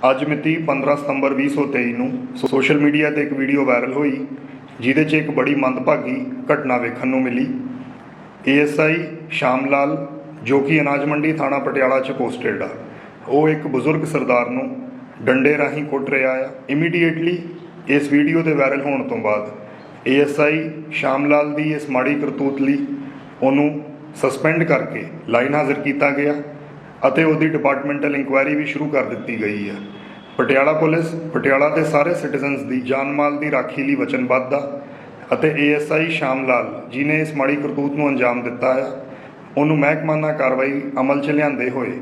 ਅੱਜ ਮਿਤੀ 15 ਸਤੰਬਰ 2023 ਨੂੰ ਸੋਸ਼ਲ ਮੀਡੀਆ ਤੇ ਇੱਕ ਵੀਡੀਓ ਵਾਇਰਲ ਹੋਈ, ਜਿਹਦੇ 'ਚ ਇੱਕ ਬੜੀ ਮੰਦਭਾਗੀ ਘਟਨਾ ਵੇਖਣ ਨੂੰ ਮਿਲੀ। ਏਐਸਆਈ ਸ਼ਾਮ ਲਾਲ ਜੋ ਕਿ ਅਨਾਜ ਮੰਡੀ ਥਾਣਾ ਪਟਿਆਲਾ 'ਚ ਪੋਸਟਡ ਆ। ਉਹ ਇੱਕ ਬਜ਼ੁਰਗ ਸਰਦਾਰ ਨੂੰ ਡੰਡੇ ਰਾਹੀਂ ਕੁੱਟ ਰਿਹਾ ਆ। ਇਮੀਡੀਏਟਲੀ ਇਸ ਵੀਡੀਓ ਦੇ ਵਾਇਰਲ ਹੋਣ ਤੋਂ ਬਾਅਦ ਏਐਸਆਈ ਸ਼ਾਮ ਲਾਲ ਦੀ ਇਸ ਮਾੜੀ ਕਰਤੂਤ ਲਈ ਉਹਨੂੰ ਸਸਪੈਂਡ ਕਰਕੇ ਲਾਈਨ ਹਾਜ਼ਰ ਕੀਤਾ ਗਿਆ। ਅਤੇ ਉਹਦੀ ਡਿਪਾਰਟਮੈਂਟਲ ਇਨਕੁਆਇਰੀ ਵੀ ਸ਼ੁਰੂ ਕਰ ਦਿੱਤੀ ਗਈ ਹੈ। ਪਟਿਆਲਾ ਪੁਲਿਸ, ਪਟਿਆਲਾ ਦੇ ਸਾਰੇ ਸਿਟੀਜ਼ਨਸ ਦੀ ਜਾਨ ਮਾਲ ਦੀ ਰਾਖੀ ਲਈ ਵਚਨਬੱਧ ਆ ਅਤੇ ਏਐਸਆਈ ਸ਼ਾਮ ਲਾਲ ਜਿਨੇ ਇਸ ਮਾੜੀ ਕਰਤੂਤ ਨੂੰ ਅੰਜਾਮ ਦਿੱਤਾ ਹੈ ਉਹਨੂੰ ਮਹਿਕਮਾਨਾ ਕਾਰਵਾਈ ਅਮਲ 'ਚ ਲਿਆਂਦੇ ਹੋਏ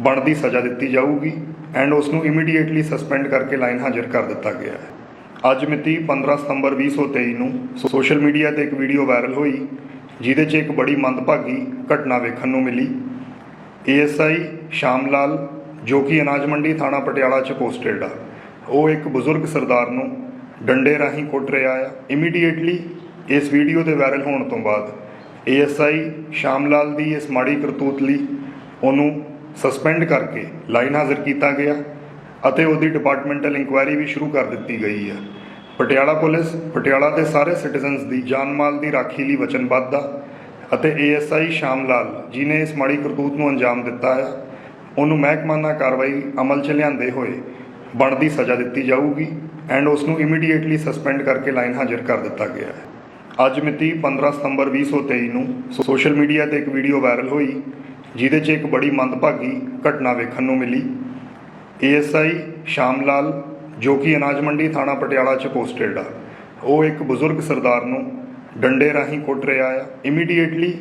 ਬਣਦੀ ਸਜ਼ਾ ਦਿੱਤੀ ਜਾਊਗੀ ਐਂਡ ਉਸ ਨੂੰ ਇਮੀਡੀਏਟਲੀ ਸਸਪੈਂਡ ਕਰਕੇ ਲਾਈਨ ਹਾਜ਼ਰ ਕਰ ਦਿੱਤਾ ਗਿਆ ਹੈ। ਅੱਜ ਮਿਤੀ 15 ਸਤੰਬਰ 2023 ਨੂੰ ਸੋਸ਼ਲ ਮੀਡੀਆ ਤੇ ਇੱਕ ਵੀਡੀਓ ਵਾਇਰਲ ਹੋਈ, ਜਿਹਦੇ 'ਚ ਇੱਕ ਬੜੀ ਮੰਦਭਾਗੀ ਘਟਨਾ ਵੇਖਣ ਨੂੰ ਮਿਲੀ। ਏਐਸਆਈ ਸ਼ਾਮ ਲਾਲ ਜੋ ਕਿ ਅਨਾਜ ਮੰਡੀ ਥਾਣਾ ਪਟਿਆਲਾ 'ਚ ਪੋਸਟਡ ਆ। ਉਹ ਇੱਕ ਬਜ਼ੁਰਗ ਸਰਦਾਰ ਨੂੰ ਡੰਡੇ ਰਾਹੀਂ ਕੁੱਟ ਰਿਹਾ ਆ। ਇਮੀਡੀਏਟਲੀ ਇਸ ਵੀਡੀਓ ਦੇ ਵਾਇਰਲ ਹੋਣ ਤੋਂ ਬਾਅਦ ਏਐਸਆਈ ਸ਼ਾਮ ਲਾਲ ਦੀ ਇਸ ਮਾੜੀ ਕਰਤੂਤ ਲਈ ਉਹਨੂੰ ਸਸਪੈਂਡ ਕਰਕੇ ਲਾਈਨ ਹਾਜ਼ਰ ਕੀਤਾ ਗਿਆ ਅਤੇ ਉਹਦੀ ਡਿਪਾਰਟਮੈਂਟਲ ਇਨਕੁਆਇਰੀ ਵੀ ਸ਼ੁਰੂ ਕਰ ਦਿੱਤੀ ਗਈ ਹੈ ਪਟਿਆਲਾ ਪੁਲਿਸ, ਪਟਿਆਲਾ ਦੇ ਸਾਰੇ ਸਿਟੀਜ਼ਨਸ ਦੀ ਜਾਨ ਮਾਲ ਦੀ ਰਾਖੀ ਲਈ ਵਚਨਬੱਧ ਆ। ਅਤੇ ਏਐਸਆਈ ਸ਼ਾਮ ਲਾਲ ਜਿਨੇ ਇਸ ਮਾੜੀ ਕਰਤੂਤ ਨੂੰ ਅੰਜਾਮ ਦਿੱਤਾ ਹੈ। ਉਹਨੂੰ ਮਹਿਕਮਾਨਾ ਕਾਰਵਾਈ ਅਮਲ 'ਚ ਲਿਆਂਦੇ ਹੋਏ ਬਣਦੀ ਸਜ਼ਾ ਦਿੱਤੀ ਜਾਊਗੀ ਐਂਡ ਉਸ ਨੂੰ ਇਮੀਡੀਏਟਲੀ ਸਸਪੈਂਡ ਕਰਕੇ ਲਾਈਨ ਹਾਜ਼ਰ ਕਰ ਦਿੱਤਾ ਗਿਆ ਹੈ। ਅੱਜ ਮਿਤੀ 15 ਸਤੰਬਰ 2023 ਨੂੰ ਸੋਸ਼ਲ ਮੀਡੀਆ ਤੇ ਇੱਕ ਵੀਡੀਓ ਵਾਇਰਲ ਹੋਈ, ਜਿਹਦੇ 'ਚ ਇੱਕ ਬੜੀ ਮੰਦਭਾਗੀ ਘਟਨਾ ਵੇਖਣ ਨੂੰ ਮਿਲੀ। ਏਐਸਆਈ ਸ਼ਾਮ ਲਾਲ, ਜੋ ਕਿ ਅਨਾਜ ਮੰਡੀ ਥਾਣਾ ਪਟਿਆਲਾ 'ਚ ਪੋਸਟਡ ਆ, ਉਹ ਇੱਕ ਬਜ਼ੁਰਗ ਸਰਦਾਰ ਨੂੰ ਡੰਡੇ ਰਾਹੀਂ ਕੁੱਟ ਰਿਹਾ ਆ। ਇਮੀਡੀਏਟਲੀ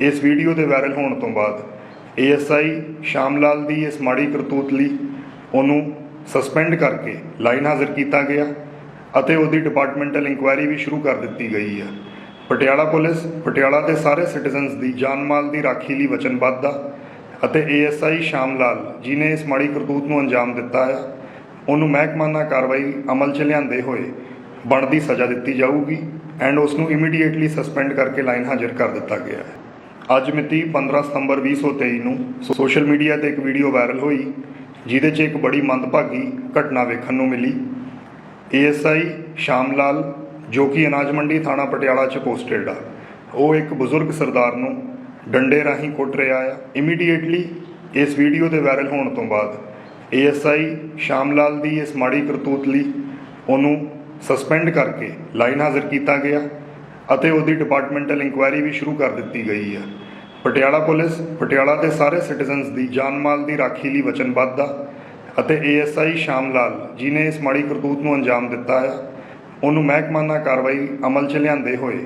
ਇਸ ਵੀਡੀਓ ਦੇ ਵਾਇਰਲ ਹੋਣ ਤੋਂ ਬਾਅਦ ਏਐਸਆਈ ਸ਼ਾਮ ਲਾਲ ਦੀ ਇਸ ਮਾੜੀ ਕਰਤੂਤ ਲਈ ਉਹਨੂੰ ਸਸਪੈਂਡ ਕਰਕੇ ਲਾਈਨ ਹਾਜ਼ਰ ਕੀਤਾ ਗਿਆ ਅਤੇ ਉਹਦੀ ਡਿਪਾਰਟਮੈਂਟਲ ਇਨਕੁਆਇਰੀ ਵੀ ਸ਼ੁਰੂ ਕਰ ਦਿੱਤੀ ਗਈ ਹੈ ਪਟਿਆਲਾ ਪੁਲਿਸ ਪਟਿਆਲਾ ਦੇ ਸਾਰੇ ਸਿਟੀਜ਼ਨਸ ਦੀ ਜਾਨ ਮਾਲ ਦੀ ਰਾਖੀ ਲਈ ਵਚਨਬੱਧ ਆ ਅਤੇ ਏਐਸਆਈ ਸ਼ਾਮ ਲਾਲ ਜਿਨੇ ਇਸ ਮਾੜੀ ਕਰਤੂਤ ਨੂੰ ਅੰਜਾਮ ਦਿੱਤਾ ਆ, ਉਹਨੂੰ ਮਹਿਕਮਾਨਾ ਕਾਰਵਾਈ ਅਮਲ 'ਚ ਲਿਆਂਦੇ ਹੋਏ ਬਣਦੀ ਸਜ਼ਾ ਦਿੱਤੀ ਜਾਊਗੀ। ਐਂਡ ਉਸ ਨੂੰ ਇਮੀਡੀਏਟਲੀ ਸਸਪੈਂਡ ਕਰਕੇ ਲਾਈਨ ਹਾਜ਼ਰ ਕਰ ਦਿੱਤਾ ਗਿਆ ਹੈ। ਅੱਜ ਮਿਤੀ 15 ਸਤੰਬਰ 2023 ਨੂੰ ਸੋਸ਼ਲ ਮੀਡੀਆ ਤੇ ਇੱਕ ਵੀਡੀਓ ਵਾਇਰਲ ਹੋਈ, ਜਿਹਦੇ 'ਚ ਇੱਕ ਬੜੀ ਮੰਦਭਾਗੀ ਘਟਨਾ ਵੇਖਣ ਨੂੰ ਮਿਲੀ। ਏਐਸਆਈ ਸ਼ਾਮ ਲਾਲ ਜੋ ਕਿ ਅਨਾਜ ਮੰਡੀ ਥਾਣਾ ਪਟਿਆਲਾ 'ਚ ਪੋਸਟਡ ਆ। ਉਹ ਇੱਕ ਬਜ਼ੁਰਗ ਸਰਦਾਰ ਨੂੰ ਡੰਡੇ ਰਾਹੀਂ ਕੁੱਟ ਰਿਹਾ ਆ। ਇਮੀਡੀਏਟਲੀ ਇਸ ਵੀਡੀਓ ਦੇ ਵਾਇਰਲ ਹੋਣ ਤੋਂ ਬਾਅਦ ਏਐਸਆਈ ਸ਼ਾਮ ਲਾਲ ਦੀ ਇਸ ਮਾੜੀ ਕਰਤੂਤ ਲਈ ਉਹਨੂੰ ਸਸਪੈਂਡ ਕਰਕੇ ਲਾਈਨ ਹਾਜ਼ਰ ਕੀਤਾ ਗਿਆ ਅਤੇ ਉਹਦੀ ਡਿਪਾਰਟਮੈਂਟਲ ਇਨਕੁਆਇਰੀ ਵੀ ਸ਼ੁਰੂ ਕਰ ਦਿੱਤੀ ਗਈ ਹੈ। ਪਟਿਆਲਾ ਪੁਲਿਸ ਪਟਿਆਲਾ ਦੇ ਸਾਰੇ ਸਿਟੀਜ਼ਨਸ ਦੀ ਜਾਨ ਮਾਲ ਦੀ ਰਾਖੀ ਲਈ ਵਚਨਬੱਧ ਆ ਅਤੇ ਏਐਸਆਈ ਸ਼ਾਮ ਲਾਲ ਜਿਨੇ ਇਸ ਮਾੜੀ ਕਰਤੂਤ ਨੂੰ ਅੰਜਾਮ ਦਿੱਤਾ ਆ, ਉਹਨੂੰ ਮਹਿਕਮਾਨਾ ਕਾਰਵਾਈ ਅਮਲ 'ਚ ਲਿਆਂਦੇ ਹੋਏ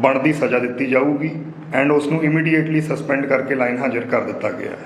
ਬਣਦੀ ਸਜ਼ਾ ਦਿੱਤੀ ਜਾਊਗੀ ਐਂਡ ਉਸ ਨੂੰ ਇਮੀਡੀਏਟਲੀ ਸਸਪੈਂਡ ਕਰਕੇ ਲਾਈਨ ਹਾਜ਼ਰ ਕਰ ਦਿੱਤਾ ਗਿਆ ਹੈ।